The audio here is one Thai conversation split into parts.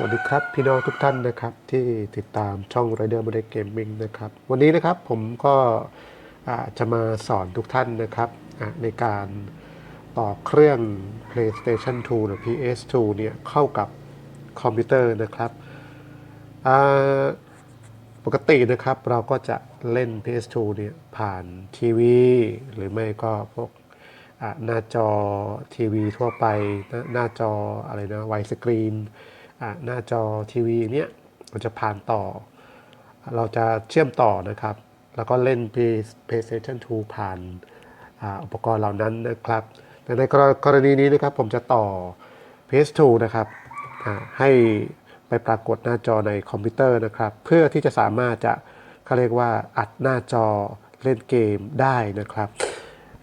สวัสดีครับพี่น้องทุกท่านนะครับที่ติดตามช่อง Rider m o d e l Gaming นะครับวันนี้นะครับผมก็จะมาสอนทุกท่านนะครับในการต่อเครื่อง PlayStation 2 หรือ PS2 เนี่ยเข้ากับคอมพิวเตอร์นะครับปกตินะครับเราก็จะเล่น PS2 เนี่ยผ่านทีวี หรือไม่ก็พวกหน้าจอทีวีทั่วไปหน้าจออะไรนะไวสกรีนอะ หน้าจอทีวีเนี้ยมันจะผ่านต่อ เราจะเชื่อมต่อนะครับ แล้วก็เล่น PlayStation 2 ผ่านอุปกรณ์เหล่านั้นนะครับ แต่ในกรณีนี้นะครับผมจะต่อ PS2 นะครับให้ไปปรากฏหน้าจอในคอมพิวเตอร์นะครับ เพื่อที่จะสามารถจะเขาเรียกว่าอัดหน้าจอเล่นเกมได้นะครับ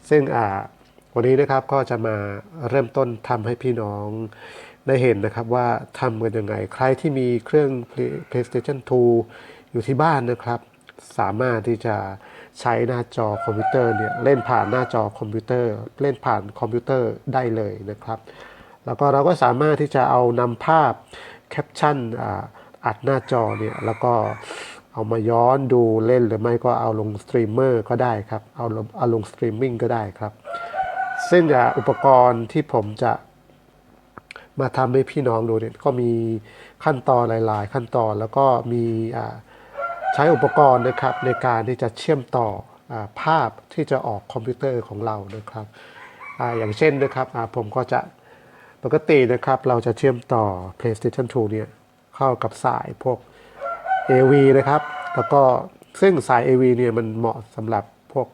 ซึ่งวันนี้นะครับก็จะมาเริ่มต้นทำให้พี่น้อง ได้เห็นนะครับว่าทำกันยังไง ใครที่มีเครื่อง PlayStation 2 อยู่ที่บ้านนะครับ สามารถที่จะใช้หน้าจอคอมพิวเตอร์เนี่ยเล่นผ่านหน้าจอคอมพิวเตอร์ เล่นผ่านคอมพิวเตอร์ได้เลยนะครับ แล้วก็เราก็สามารถที่จะเอานำภาพแคปชั่นอัดหน้าจอเนี่ยแล้วก็เอามาย้อนดูเล่นหรือไม่ก็เอาลงสตรีมเมอร์ก็ได้ครับ เอาลงเอาลงสตรีมมิ่งก็ได้ครับ ซึ่งอ่าอุปกรณ์ที่ผมจะ มาทำให้พี่น้องดูเนี่ยก็มีขั้นตอนหลาย ๆ ขั้นตอนแล้วก็มีใช้อุปกรณ์นะครับในการที่จะเชื่อมต่ออภาพที่จะออกคอมพิวเตอร์ของเรานะครับออย่างเช่นนะครับผมก็จะปกตินะครับเราจะเชื่อมต่อ PlayStation 2 เนี่ยเข้ากับสายพวก AV นะครับ แล้วก็ซึ่งสาย AV เนี่ยมันเหมาะสำหรับพวก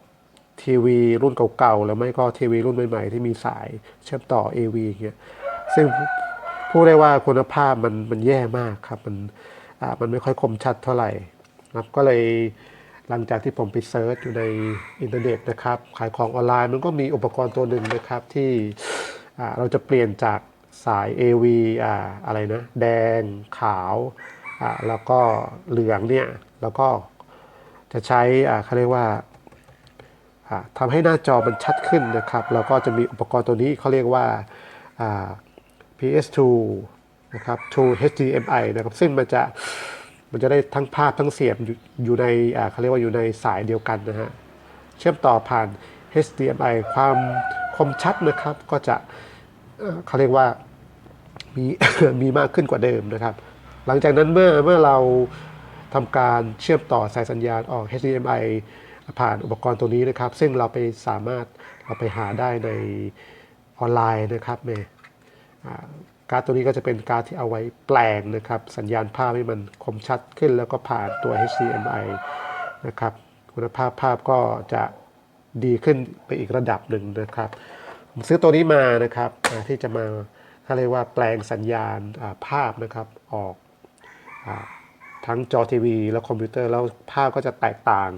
ทีวีรุ่นเก่าๆ แล้วไม่ก็ทีวีรุ่นใหม่ๆ ที่มีสายเชื่อมต่อ AV อย่างเงี้ย ซึ่งพูดได้ว่าคุณภาพมันมันแย่มากครับ มันอ่ามันไม่ค่อยคมชัดเท่าไหร่ครับก็เลยหลังจากที่ผมไปเซิร์ชอยู่ในอินเทอร์เน็ตนะครับ ขายของออนไลน์มันก็มีอุปกรณ์ตัวหนึ่งนะครับที่อ่าเราจะเปลี่ยนจากสาย AV อ่าอะไรนะแดงขาวอ่าแล้วก็เหลืองเนี่ยแล้วก็จะใช้อ่าเขาเรียกว่าอ่าทำให้หน้าจอมันชัดขึ้นนะครับ แล้วก็จะมีอุปกรณ์ตัวนี้เขาเรียกว่าอ่า PS2 นะครับ to HDMI นะครับซึ่งมันจะมันจะได้ทั้งภาพทั้งเสียงอยู่ในเขาเรียกว่าอยู่ในสายเดียวกันนะฮะเชื่อมต่อผ่าน HDMI ความคมชัดนะครับก็จะเขาเรียกว่ามีมีมากขึ้นกว่าเดิมนะครับ หลังจากนั้นเมื่อเมื่อเราทำการเชื่อมต่อสายสัญญาณออก HDMI ผ่านอุปกรณ์ตัวนี้นะครับ ซึ่งเราไปสามารถเราไปหาได้ในออนไลน์นะครับเมย์ การ์ดตัวนี้ก็จะเป็นการ์ดที่เอาไว้แปลงนะครับ สัญญาณภาพให้มันคมชัดขึ้นแล้วก็ผ่านตัว HDMI นะครับ คุณภาพภาพก็จะดีขึ้นไปอีกระดับหนึ่งนะครับ ผมซื้อตัวนี้มานะครับที่จะมาเขาเรียกว่าแปลงสัญญาณภาพนะครับออกอทั้งจอทีวี และคอมพิวเตอร์แล้วภาพก็จะแตกต่าง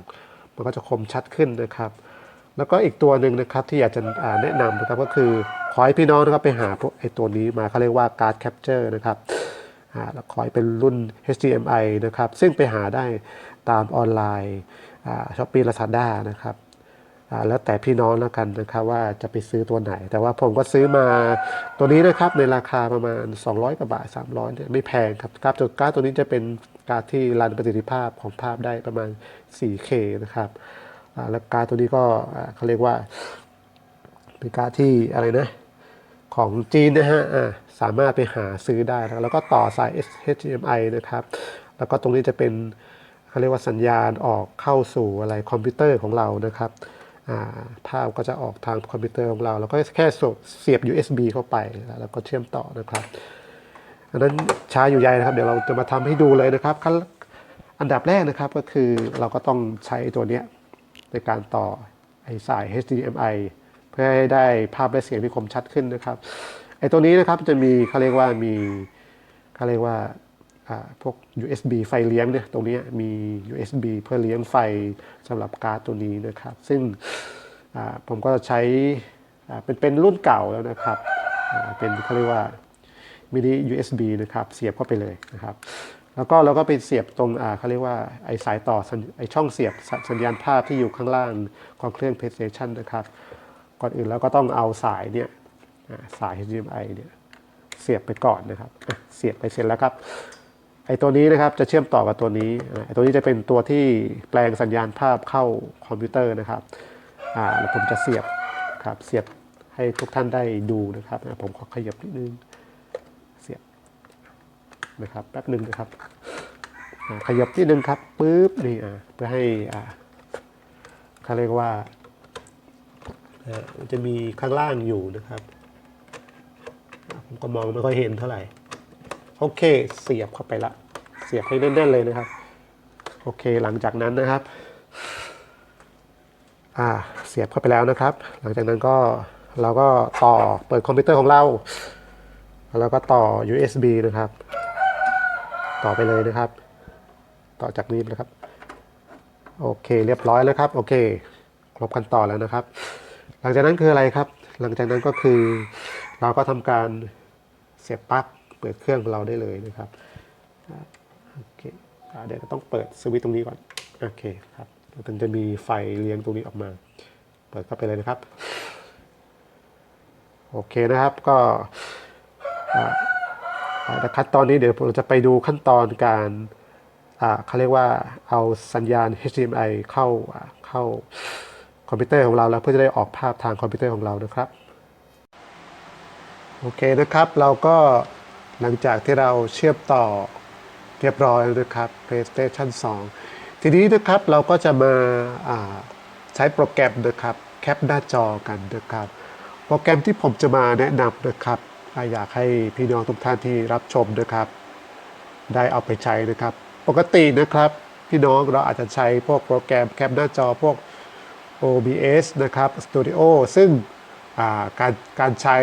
มันก็จะคมชัดขึ้นนะครับ แล้วก็อีกตัวหนึ่งนะครับที่อยากจะแนะนำนะครับก็คือขอให้พี่น้องนะครับไปหาพวกไอ้ตัวนี้มาเขาเรียกว่าการ์ดแคปเจอร์นะครับแล้วขอให้เป็นรุ่น HDMI นะครับ ซึ่งไปหาได้ตามออนไลน์ช้อปปี้ลาซาด้านะครับแล้วแต่พี่น้องแล้วกันนะครับว่าจะไปซื้อตัวไหน แต่ว่าผมก็ซื้อมาตัวนี้นะครับในราคาประมาณ 200กว่าบาท 300เนี่ยไม่แพงครับการ์ดตัวการ์ดตัวนี้จะเป็นการ์ดที่รันประสิทธิภาพของภาพได้ประมาณ 4K นะครับ แล้วการตัวนี้ก็เขาเรียกว่าเป็นการที่อะไรนะของจีนนะฮะอ่าสามารถไปหาซื้อได้นะแล้วก็ต่อสาย HDMI นะครับ แล้วก็ตรงนี้จะเป็นเขาเรียกว่าสัญญาณออกเข้าสู่อะไรคอมพิวเตอร์ของเรานะครับอ่าภาพก็จะออกทางคอมพิวเตอร์ของเรา แล้วก็แค่เสียบ USB เข้าไป แล้วก็เชื่อมต่อนะครับอันนั้นช้าอยู่ใหญ่นะครับ เดี๋ยวเราจะมาทำให้ดูเลยนะครับ อันดับแรกนะครับก็คือเราก็ต้องใช้ตัวเนี้ย ในการต่อไอสาย HDMI เพื่อให้ได้ภาพและเสียงที่คมชัดขึ้นนะครับไอ้ตัวนี้นะครับจะมีเขาเรียกว่ามีเขาเรียกว่าพวก USB ไฟเลี้ยงเนี่ยตรงนี้มี USB เพื่อเลี้ยงไฟสำหรับการ์ดตัวนี้นะครับ ซึ่งผมก็ใช้เป็นเป็นรุ่นเก่าแล้วนะครับ เป็นเขาเรียกว่ามินิ USB นะครับ เสียบเข้าไปเลยนะครับ แล้วก็เราก็ไปเสียบตรงเขาเรียกว่าไอสายต่อไอช่องเสียบสัญญาณภาพที่อยู่ข้างล่างของเครื่อง PlayStation นะครับ ก่อนอื่นเราก็ต้องเอาสายเนี่ยสาย HDMI เนี่ยเสียบไปก่อนนะครับ เสียบไปเสร็จแล้วครับ ไอ้ตัวนี้นะครับจะเชื่อมต่อกับตัวนี้ไอ้ตัวนี้จะเป็นตัวที่แปลงสัญญาณภาพเข้าคอมพิวเตอร์นะครับอ่าแล้วผมจะเสียบครับเสียบให้ทุกท่านได้ดูนะครับ ผมขอขยับนิดนึง นะครับแป๊บหนึ่งนะครับขยับนิดนึงครับปุ๊บนี่อะเพื่อให้อ่าเขาเรียกว่าจะมีข้างล่างอยู่นะครับ ผมก็มองไม่ค่อยเห็นเท่าไหร่ โอเค เสียบเข้าไปละ เสียบให้แน่นๆเลยนะครับ โอเคหลังจากนั้นนะครับ อ่า เสียบเข้าไปแล้วนะครับ หลังจากนั้นก็เราก็ต่อเปิดคอมพิวเตอร์ของเรา แล้วก็ต่อ USB นะครับ ต่อไปเลยนะครับ ต่อจากนี้นะครับ โอเค เรียบร้อยแล้วครับ โอเค ครบขั้นตอนแล้วนะครับ หลังจากนั้นคืออะไรครับ หลังจากนั้นก็คือ เราก็ทำการเสียบปลั๊กเปิดเครื่องของเราได้เลยนะครับโอเคอเดี๋ยวต้องเปิดสวิตช์ตรงนี้ก่อนโอเคครับแล้วถึงจะมีไฟเลี้ยงตรงนี้ออกมา เปิดเข้าไปเลยนะครับ โอเคนะครับก็ แต่ขั้นตอนนี้เดี๋ยวเราจะไปดูขั้นตอนการเขาเรียกว่าเอาสัญญาณ HDMI เข้าเข้าคอมพิวเตอร์ของเราแล้วเพื่อจะได้ออกภาพทางคอมพิวเตอร์ของเรานะครับโอเคนะครับเราก็หลังจากที่เราเชื่อมต่อเรียบร้อยแล้วนะครับ PlayStation 2 ทีนี้นะครับเราก็จะมาาใช้โปรแกรมนะครับแคปหน้าจอกันนะครับ โปรแกรมที่ผมจะมาแนะนำนะครับ อยากให้พี่น้องทุกท่านที่รับชมนะครับ ได้เอาไปใช้นะครับ ปกตินะครับ พี่น้องเราอาจจะใช้พวกโปรแกรมแคปหน้าจอพวก OBS นะครับ Studio ซึ่งการการใช้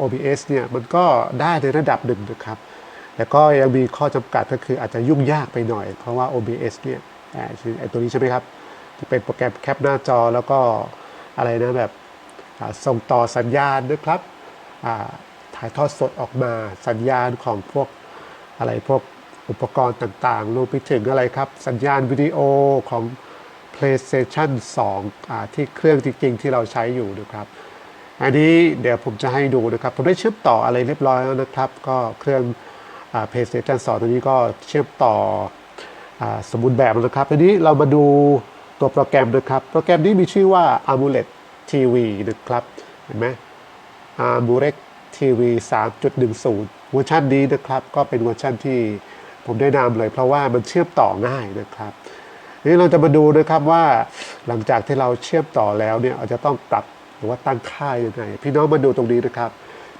OBS เนี่ยมันก็ได้ในระดับหนึ่งนะครับ แต่ก็ยังมีข้อจำกัดก็คืออาจจะยุ่งยากไปหน่อย เพราะว่า OBS เนี่ยอ่าคือไอตัวนี้ใช่ไหมครับที่เป็นโปรแกรมแคปหน้าจอแล้วก็อะไรนะแบบส่งต่อสัญญาณนะครับาถ่ายทอดสดออกมาสัญญาณของพวกอะไรพวกอุปกรณ์ต่างๆรวมไปถึงอะไรครับ สัญญาณวิดีโอของ PlayStation 2อ่าที่เครื่องจริง ๆ ที่เราใช้อยู่นะครับ อันนี้เดี๋ยวผมจะให้ดูนะครับ ผมได้เชื่อมต่ออะไรเรียบร้อยแล้วนะครับ ก็เครื่องอ่า PlayStation 2 ตัวนี้ก็เชื่อมต่ออาสมบูรณ์แบบแล้วนะครับทีนี้เรามาดูตัวโปรแกรมนะครับ โปรแกรมนี้มีชื่อว่า Amulet TV นะครับ เห็นไหม Amulet TV 3.10เวอร์ชันนี้นะครับก็เป็นเวอร์ชันที่ผมได้นำเลย เพราะว่ามันเชื่อมต่อง่ายนะครับนี่เราจะมาดูนะครับว่าหลังจากที่เราเชื่อมต่อแล้วเนี่ยเราจะต้องปรับหรือว่าตั้งค่ายังไง พี่น้องมาดูตรงนี้นะครับ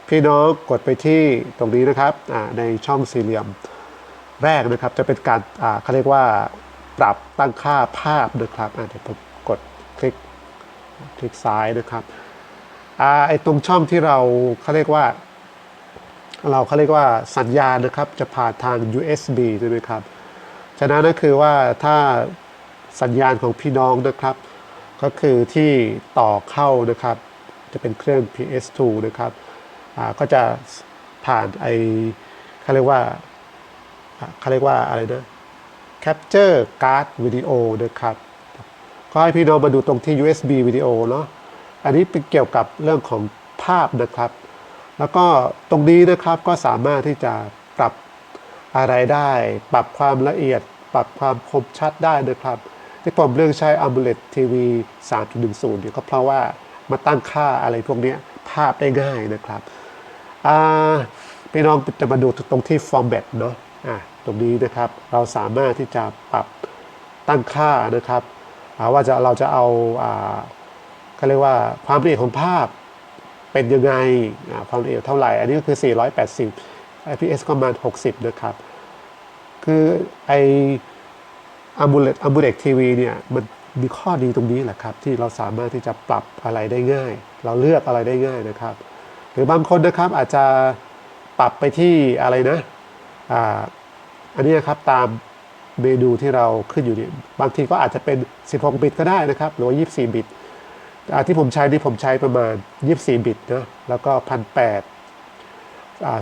พี่น้องกดไปที่ตรงนี้นะครับในช่องสี่เหลี่ยมแรกนะครับ จะเป็นการเขาเรียกว่าปรับตั้งค่าภาพนะครับอาเดี๋ยวผมกดคลิกคลิกซ้ายนะครับ ไอ้ตรงช่องที่เราเขาเรียกว่า เราเขาเรียกว่าสัญญาณนะครับ จะผ่านทาง USB ใช่ไหมครับ ฉะนั้นก็คือว่าถ้าสัญญาณของพี่น้องนะครับ ก็คือที่ต่อเข้านะครับ จะเป็นเครื่อง PS2 นะครับก็จะผ่านไอเขาเรียกว่าเขาเรียกว่าอะไรนะ Capture Card Video นะครับ ก็ให้พี่น้องมาดูตรงที่ USB วิดีโอเนาะ อันนี้เป็นเกี่ยวกับเรื่องของภาพนะครับ แล้วก็ตรงนี้นะครับก็สามารถที่จะปรับอะไรได้ ปรับความละเอียด ปรับความคมชัดได้นะครับ ที่ผมเลือกใช้ AMOLED TV 3.10เนี่ยก็เพราะว่ามาตั้งค่าอะไรพวกนี้ภาพได้ง่ายนะครับพี่น้องจะมาดูตรงที่ format เนาะะตรงนี้นะครับเราสามารถที่จะปรับตั้งค่านะครับว่าจะเราจะเอาอา เขาเรียกว่าความละเอียดของภาพเป็นยังไงความละเอียดเท่าไหร่ อันนี้ก็คือ 480 IPS ก็ประมาณ 60 นะครับ คือไอ a m u l e t a m u l e t TV เนี่ยมันมีข้อดีตรงนี้แหละครับ ที่เราสามารถที่จะปรับอะไรได้ง่าย เราเลือกอะไรได้ง่ายนะครับ หรือบางคนนะครับอาจจะปรับไปที่อะไรนะอ่าอันนี้นครับตามเมนูที่เราขึ้นอยู่นี่บางทีก็อาจจะเป็น 16 บิตก็ได้นะครับ หรือว่า 24 บิต ที่ผมใช้นี่ผมใช้ประมาณ 24 บิตนะแล้วก็ 1,800อ่า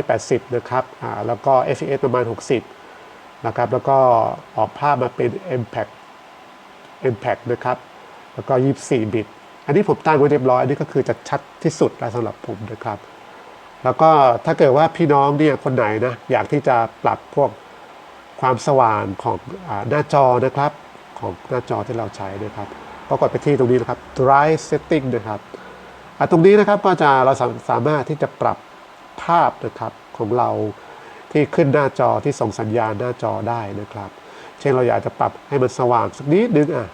280 นะครับอ่าแล้วก็ FPS ประมาณ 60 นะครับ แล้วก็ออกภาพมาเป็น Impact Impact นะครับ แล้วก็ 24 บิต อันนี้ผมตั้งไว้เรียบร้อย อันนี้ก็คือจะชัดที่สุดแล้วสำหรับผมนะครับ แล้วก็ถ้าเกิดว่าพี่น้องเนี่ยคนไหนนะ อยากที่จะปรับพวกความสว่างของอหน้าจอนะครับ ของหน้าจอที่เราใช้นะครับ ก็กดไปที่ตรงนี้นะครับ Drive Setting นะครับอะตรงนี้นะครับก็จะเราสาสามารถที่จะปรับภาพนะครับของเราที่ขึ้นหน้าจอที่ส่งสัญญาณหน้าจอได้นะครับ เช่นเราอยากจะปรับให้มันสว่างสักนิดนึงอะ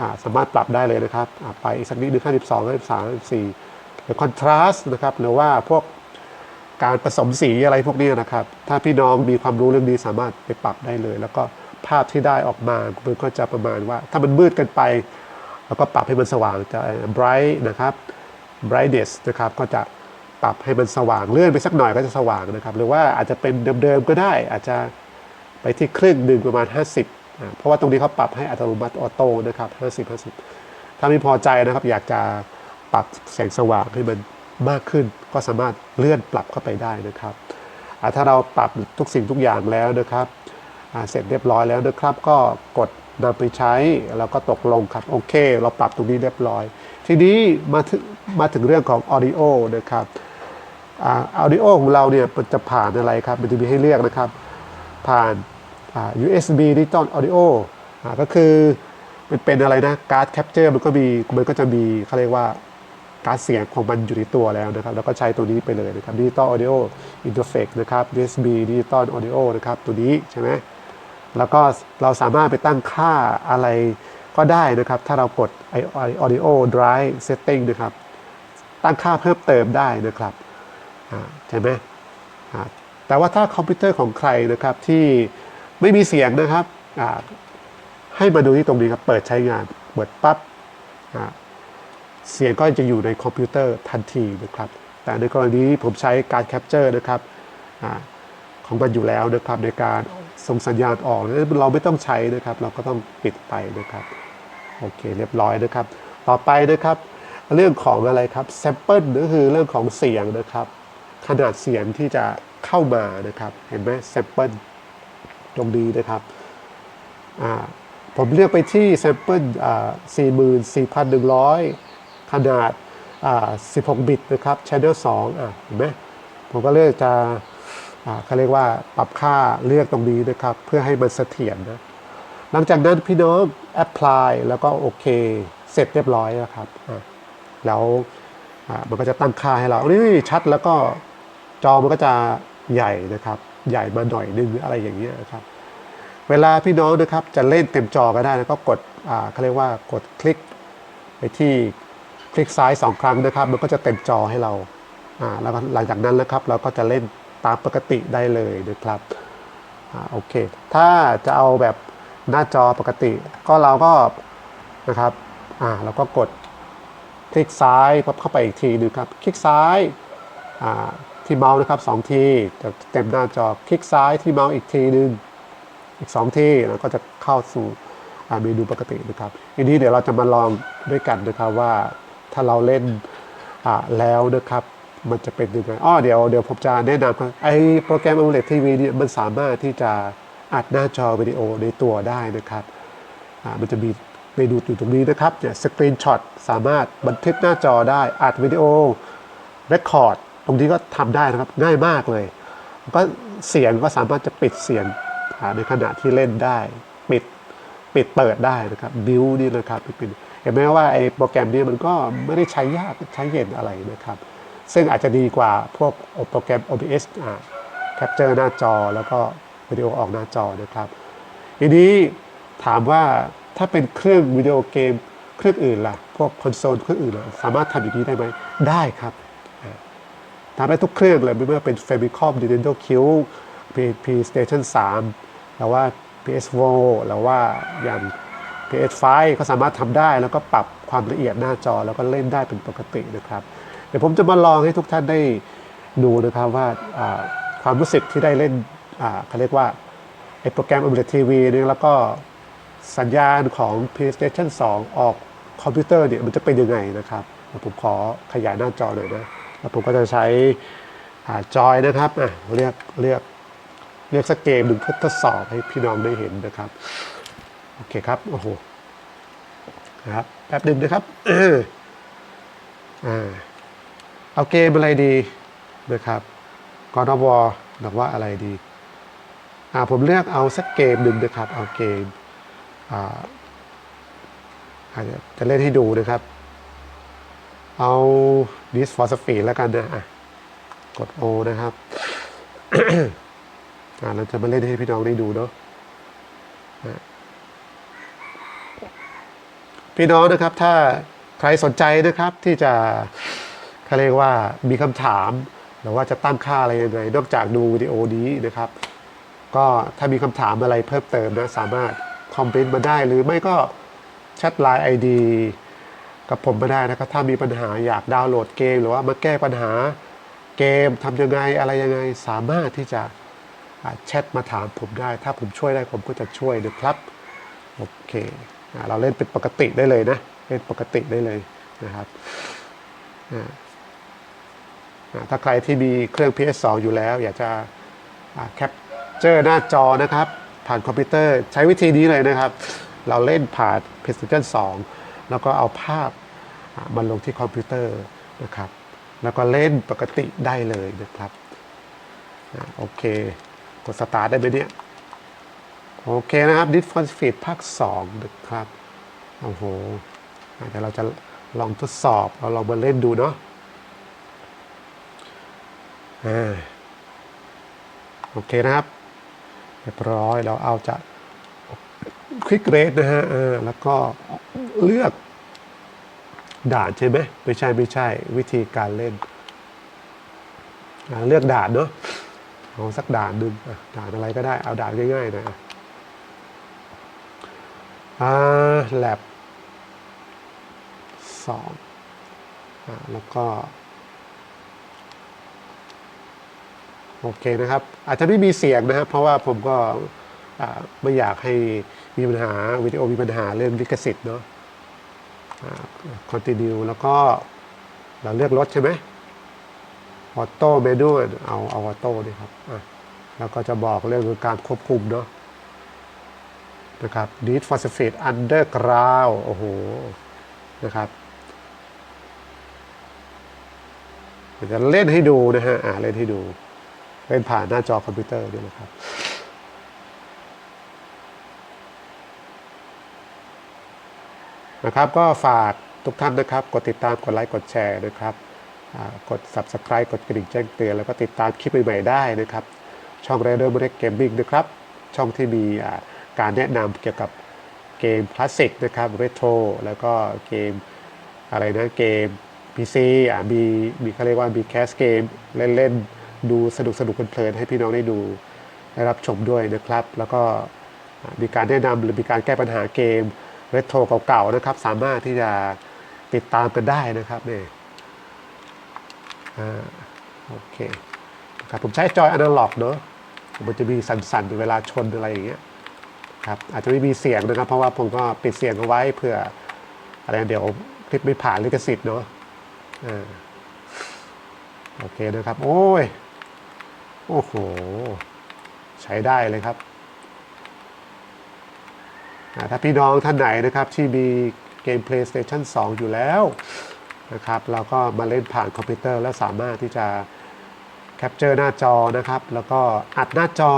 อ่าสามารถปรับได้เลยนะครับอ่าไปอีกสักนิดหนึ่ง52 53 54หรือคอนทราสต์นะครับหรือว่าพวกการผสมสีอะไรพวกนี้นะครับ ถ้าพี่น้องมีความรู้เรื่องนี้สามารถไปปรับได้เลย แล้วก็ภาพที่ได้ออกมามันก็จะประมาณว่า ถ้ามันมืดเกินไป เราก็ปรับให้มันสว่างจะ bright นะครับ brightness นะครับก็จะปรับให้มันสว่างเลื่อนไปสักหน่อยก็จะสว่างนะครับ หรือว่าอาจจะเป็นเดิมๆก็ได้ อาจจะไปที่ครึ่งหนึ่งประมาณ 50อ่าเพราะว่าตรงนี้เขาปรับให้อัตโนมัติออโต้นะครับ50 50 ถ้าไม่พอใจนะครับอยากจะปรับแสงสว่างให้มันมากขึ้น ก็สามารถเลื่อนปรับเข้าไปได้นะครับถ้าเราปรับทุกสิ่งทุกอย่างแล้วนะครับเสร็จเรียบร้อยแล้วนะครับ ก็กด นำไปใช้แล้วก็ตกลงครับโอเค เราปรับตรงนี้เรียบร้อย ทีนี้มาถึงมาถึงเรื่องของ Audio นะครับอ่า Audio ของเราเนี่ยมันจะผ่านอะไรครับ มันจะมีให้เลือกนะครับ ผ่าน USB Digital Audio อ่าก็คือมันเป็นอะไรนะการ์ดแคปเจอร์มันก็มีมันก็จะมีเขาเรียกว่าการ์ดเสียงของมันอยู่ในตัวแล้วนะครับ แล้วก็ใช้ตัวนี้ไปเลยนะครับ Digital Audio Interface นะครับ USB Digital Audio นะครับ ตัวนี้ใช่ไหม แล้วก็เราสามารถไปตั้งค่าอะไรก็ได้นะครับ ถ้าเรากดไอ้ Audio Drive Setting นะครับ ตั้งค่าเพิ่มเติมได้นะครับใช่ไหมแต่ว่าถ้าคอมพิวเตอร์ของใครนะครับที่ไม่มีเสียงนะครับให้มาดูที่ตรงนี้ครับ เปิดใช้งาน เปิดปั๊บเสียงก็จะอยู่ในคอมพิวเตอร์ทันทีนะครับ แต่ในกรณีผมใช้การแคปเจอร์นะครับอของมันอยู่แล้วนะครับในการ ส่งสัญญาณออกเราไม่ต้องใช้นะครับ เราก็ต้องปิดไปนะครับโอเคเรียบร้อยนะครับ ต่อไปนะครับ เรื่องของอะไรครับแซมเปิลก็คือเรื่องของเสียงนะครับ ขนาดเสียงที่จะเข้ามานะครับ เห็นไหมแซมเปิลตรงนี้นะครับผมเลือกไปที่แซมเปิลอ่า44,100 ขนาดอ่า16 บิตนะครับ Channel 2อะเห็นไหมผมก็เลือกจะ เขาเรียกว่าปรับค่าเลือกตรงนี้นะครับ เพื่อให้มันเสถียรนะหลังจากนั้นพี่น้องแอพพลายแล้วก็โอเค เสร็จเรียบร้อยแล้วครับแล้วมันก็จะตั้งค่าให้เรานี่ชัดแล้วก็จอมันก็จะใหญ่นะครับ ใหญ่มาหน่อยนึงอะไรอย่างเงี้ยนะครับ เวลาพี่น้องนะครับจะเล่นเต็มจอก็ได้แล้วก็กดเขาเรียกว่ากดคลิกไปที่คลิกซ้ายสองครั้งนะครับ มันก็จะเต็มจอให้เรา แล้วหลังจากนั้นนะครับ เราก็จะเล่น ตามปกติได้เลยนะครับอโอเค ถ้าจะเอาแบบหน้าจอปกติ ก็เราก็นะครับอ่าเราก็กดคลิกซ้ายปั๊บเข้าไปอีกทีหนึงครับ คลิกซ้ายอ่าที่เมาส์นะครับสองทีจะเต็มหน้าจอ คลิกซ้ายที่เมาส์อีกทีหนึงอีกสองทีแล้วก็จะเข้าสู่เมนูปกตินะครับทีนี้เดี๋ยวเราจะมาลองด้วยกันนะครับว่าถ้าเราเล่นแล้วนะครับ มันจะเป็นยังไงอ้อเดี๋ยวเดี๋ยวผมจะแนะนำครับไอ้โปรแกรม AMOLED TV เนี่ยมันสามารถที่จะอัดหน้าจอวิดีโอในตัวได้นะครับอ่ามันจะมีเมนูอยู่ตรงนี้นะครับเนี่ยสกรีนช็อตสามารถบันทึกหน้าจอได้อัดวิดีโอเรคคอร์ดตรงนี้ก็ทำได้นะครับง่ายมากเลยก็เสียงก็สามารถจะปิดเสียงอ่าในขณะที่เล่นได้ ปิดปิดเปิดได้นะครับบิวนี่นะครับเป็นเห็นไหมว่าไอ้โปรแกรมนี้มันก็ไม่ได้ใช้ยากใช้เย็นอะไรนะครับ ซึ่งอาจจะดีกว่าพวกโปรแกรม OBS อ่าแคปเจอร์หน้าจอแล้วก็วิดีโอออกหน้าจอนะครับทีนี้ถามว่าถ้าเป็นเครื่องวิดีโอเกมเครื่องอื่นล่ะ พวกคอนโซลเครื่องอื่นล่ะสามารถทำอย่างนี้ได้ไหมได้ครับทำได้ทุกเครื่องเลยไม่ว่าเป็น Famicom Nintendo Cube PlayStation 3หรือว่า PS4 หรือว่าอย่าง PS5 ก็สามารถทำได้แล้วก็ปรับความละเอียดหน้าจอแล้วก็เล่นได้เป็นปกตินะครับ เดี๋ยวผมจะมาลองให้ทุกท่านได้ดูนะครับว่าความรู้สึกที่ได้เล่นเขาเรียกว่าไอโปรแกรม AMOLED TV เนี่ยแล้วก็สัญญาณของ PlayStation 2 ออกคอมพิวเตอร์เนี่ยมันจะเป็นยังไงนะครับผมขอขยายหน้าจอหน่อยนะแล้วผมก็จะใช้จอยนะครับอะเรียกเรียกเรียกสักเกมหนึ่งเพื่อทดสอบให้พี่น้องได้เห็นนะครับ โอเคครับ โอ้โหครับแป๊บหนึ่งนะครับอ่า เอาเกมอะไรดีนะครับกอนวหรือว่าอะไรดีอ่าผมเลือกเอาสักเกมหนึ่งนะครับ เอาเกมอ่าอาจจะเล่นให้ดูนะครับ เอา This for Speed แล้วกันนะอะกด O นะครับอ่าเราจะมาเล่นให้พี่น้องได้ดูเนาะอะพี่น้องนะครับถ้าใครสนใจนะครับที่จะ เขาเรียกว่ามีคำถามหรือว่าจะตั้งค่าอะไรยังไงนอกจากดูวิดีโอนี้นะครับ ก็ถ้ามีคำถามอะไรเพิ่มเติมนะสามารถคอมเมนต์มาได้ หรือไม่ก็แชทไลน์ไอดีกับผมมาได้นะครับถ้ามีปัญหาอยากดาวน์โหลดเกม หรือว่ามาแก้ปัญหาเกมทำยังไงอะไรยังไงสามารถที่จะแชทมาถามผมได้ ถ้าผมช่วยได้ผมก็จะช่วยนะครับโอเคเราเล่นเป็นปกติได้เลยนะเล่นปกติได้เลยนะครับอ่า ถ้าใครที่มีเครื่อง PS2 อยู่แล้ว อยากจะแคปเจอร์หน้าจอนะครับ ผ่านคอมพิวเตอร์ใช้วิธีนี้เลยนะครับ เราเล่นผ่าน PlayStation 2 แล้วก็เอาภาพมันลงที่คอมพิวเตอร์นะครับ แล้วก็เล่นปกติได้เลยนะครับโอเค กดสตาร์ทได้ไหมเนี่ยโอเคนะครับ Need for Speed ภาค2นะครับ โอ้โหเดี๋ยวเราจะลองทดสอบ เราลองมาเล่นดูเนาะ โอเคนะครับเรียบร้อยเราเอาจะคลิกเรทนะฮะแล้วก็เลือกด่านใช่ไหมไม่ใช่ไม่ใช่วิธีการเล่น เลือกด่านเนาะเอาสักด่านหนึ่งด่านอะไรก็ได้เอาด่านง่ายๆนะอะอ่าแลบสองอ่าแล้วก็ โอเคนะครับ อาจจะไม่มีเสียงนะครับ เพราะว่าผมก็ไม่อยากให้มีปัญหาวิดีโอมีปัญหาเรื่องลิขสิทธิ์เนาะคอนติเนียแล้วก็เราเลือกรถใช่ไหมออโต้เมนูเอาเอาออโต้ดีครับอะแล้วก็จะบอกเรื่องการควบคุมเนาะนะครับ Need for Speed Underground โอ้โห นะครับเดี๋ยวจะเล่นให้ดูนะฮะอ่าเล่นให้ดู เล่นผ่านหน้าจอคอมพิวเตอร์ด้วยนะครับนะครับก็ฝากทุกท่านนะครับ กดติดตามกดไลค์กดแชร์นะครับกด Subscribe กดกระดิ่งแจ้งเตือนแล้วก็ติดตามคลิปใหม่ๆได้นะครับ ช่อง r a d e r m o d e l Gaming นะครับ ช่องที่มีการแนะนำเกี่ยวกับเกมคลาสสิกนะครับเรโทรแล้วก็เกมอะไรนะเกม PC อะมีมีเขาเรียกว่ามีแคสเกมเล่นๆ ดูสนุกสนุกเพลินให้พี่น้องได้ดูได้รับชมด้วยนะครับ แล้วก็มีการแนะนำหรือมีการแก้ปัญหาเกมเรโทรเก่าๆนะครับ สามารถที่จะติดตามกันได้นะครับเนี่ยโอเคครับผมใช้จอยอนาล็อกเนาะมันจะมีสั่นๆเวลาชนอะไรอย่างเงี้ยครับอาจจะไม่มีเสียงนะครับ เพราะว่าผมก็ปิดเสียงเอาไว้เพื่ออะไรเดี๋ยวคลิปไม่ผ่านลิขสิทธิ์เนาะอ่าโอเคนะครับ โอ้ย โอ้โห ใช้ได้เลยครับ ถ้าพี่น้องท่านไหนนะครับที่มีเกม PlayStation 2 อยู่แล้วนะครับเราก็มาเล่นผ่านคอมพิวเตอร์แล้วสามารถที่จะแคปเจอร์หน้าจอนะครับ แล้วก็อัดหน้าจอ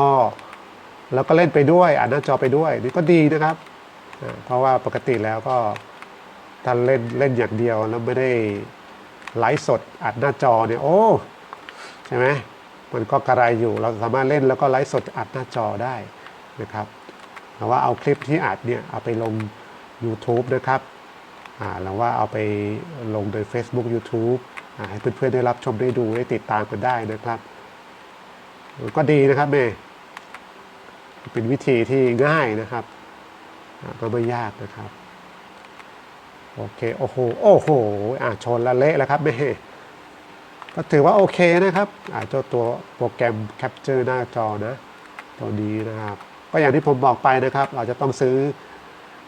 แล้วก็เล่นไปด้วยอัดหน้าจอไปด้วยนี่ก็ดีนะครับ เพราะว่าปกติแล้วก็ถ้าเล่นเล่นอย่างเดียวแล้วไม่ได้ไลฟ์สดอัดหน้าจอเนี่ยโอ้ใช่ไหม มันก็กระไรอยู่ เราสามารถเล่นแล้วก็ไลฟ์สดอัดหน้าจอได้นะครับแต่ว่าเอาคลิปที่อัดเนี่ยเอาไปลง YouTube นะครับอ่าแล้วว่าเอาไปลงใน Facebook YouTube ให้เพื่อนๆได้รับชมได้ดูได้ติดตามกันได้นะครับ ก็ดีนะครับเมย์เป็นวิธีที่ง่ายนะครับก็ไม่ยากนะครับ โอเค โอ้โห โอ้โห อ่าชนละเละแล้วครับเมย์ ก็ถือว่าโอเคนะครับอาเจ้าตัวโปรแกรมแคปเจอร์หน้าจอนะตัวนี้นะครับ ก็อย่างที่ผมบอกไปนะครับ เราจะต้องซื้อ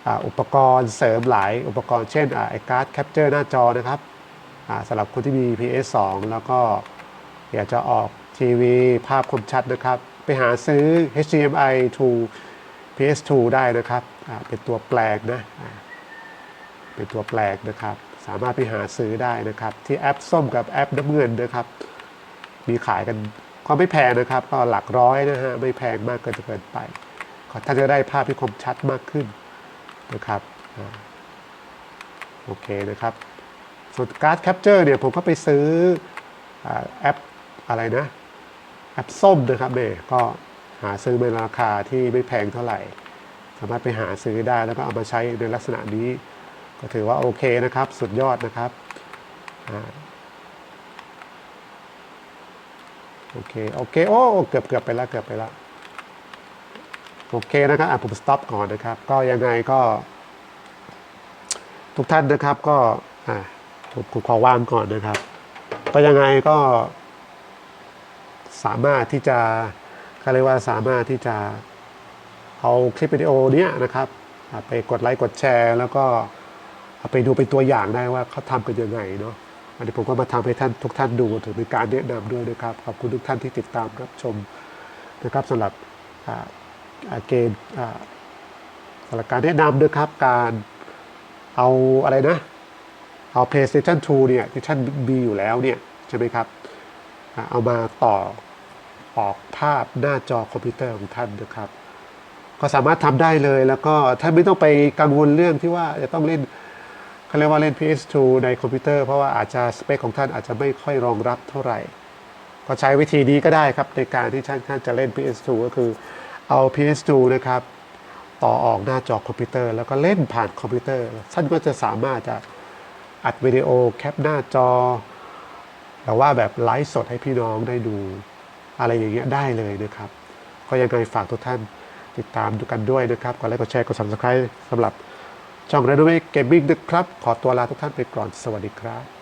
ออุปกรณ์เสริมหลายอุปกรณ์เช่นไอการ์ดแคปเจอร์หน้าจอนะครับสำหรับคนที่มี PS2 แล้วก็อยากจะออกทีวีภาพคมชัดนะครับ ไปหาซื้อ HDMI to PS2 ได้นะครับเป็นตัวแปลงนะ เป็นตัวแปลงนะครับ สามารถไปหาซื้อได้นะครับ ที่แอปส้มกับแอปน้ำเงินนะครับ มีขายกันก็ไม่แพงนะครับ ก็หลักร้อยนะฮะไม่แพงมากเกินเกินไปก็ท่านจะได้ภาพที่คมชัดมากขึ้นนะครับโอเคนะครับส่วนการ์ดแคปเจอร์เนี่ยผมก็ไปซื้ออแอปอะไรนะ แอปส้มนะครับเน่ก็หาซื้อในราคาที่ไม่แพงเท่าไหร่ สามารถไปหาซื้อได้แล้วก็เอามาใช้ในลักษณะนี้ ก็ถือว่าโอเคนะครับ สุดยอดนะครับโอเค โอเค โอ้ เกือบเกือบไปแล้วเกือบไปแล้วโอเคนะครับ อะ ผมสต็อปก่อนนะครับ ก็ยังไงก็ ทุกท่านนะครับ ก็ อ่าผมขอวางก่อนนะครับ ก็ยังไงก็ สามารถที่จะเขาเรียกว่าสามารถที่จะเอาคลิปวิดีโอเนี้ยนะครับ ไปกดไลค์กดแชร์ แล้วก็ เอาไปดูเป็นตัวอย่างได้ว่าเขาทำกันยังไงเนาะอันนี้ผมก็มาทำให้ท่านทุกท่านดูถือเป็นการแนะนำด้วยนะครับขอบคุณทุกท่านที่ติดตามรับชมนะครับสำหรับเกณฑ์อ่าสำหรับการแนะนำด้วยครับการเอาอะไรนะ เอา PlayStation 2 เนี่ยที่ท่านมีอยู่แล้วเนี่ยใช่ไหมครับ เอามาต่อออกภาพหน้าจอคอมพิวเตอร์ของท่านนะครับ ก็สามารถทำได้เลยแล้วก็ท่านไม่ต้องไปกังวลเรื่องที่ว่าจะต้องเล่น เขาเรียกว่าเล่น PS2 ในคอมพิวเตอร์เพราะว่าอาจจะสเปคของท่านอาจจะไม่ค่อยรองรับเท่าไหร่ ก็ใช้วิธีนี้ก็ได้ครับในการที่ท่านท่านจะเล่น PS2 ก็คือเอา PS2 นะครับต่อออกหน้าจอคอมพิวเตอร์ แล้วก็เล่นผ่านคอมพิวเตอร์ท่านก็จะสามารถจะอัดวิดีโอแคปหน้าจอหรือว่าแบบไลฟ์สดให้พี่น้องได้ดูอะไรอย่างเงี้ยได้เลยนะครับ ก็ยังไงฝากทุกท่านติดตามดูกันด้วยนะครับกดไลค์กดแชร์กด subscribe สำหรับ ช่อง r e n o v a t e Gaming นะครับ ขอตัวลาทุกท่านไปก่อน สวัสดีครับ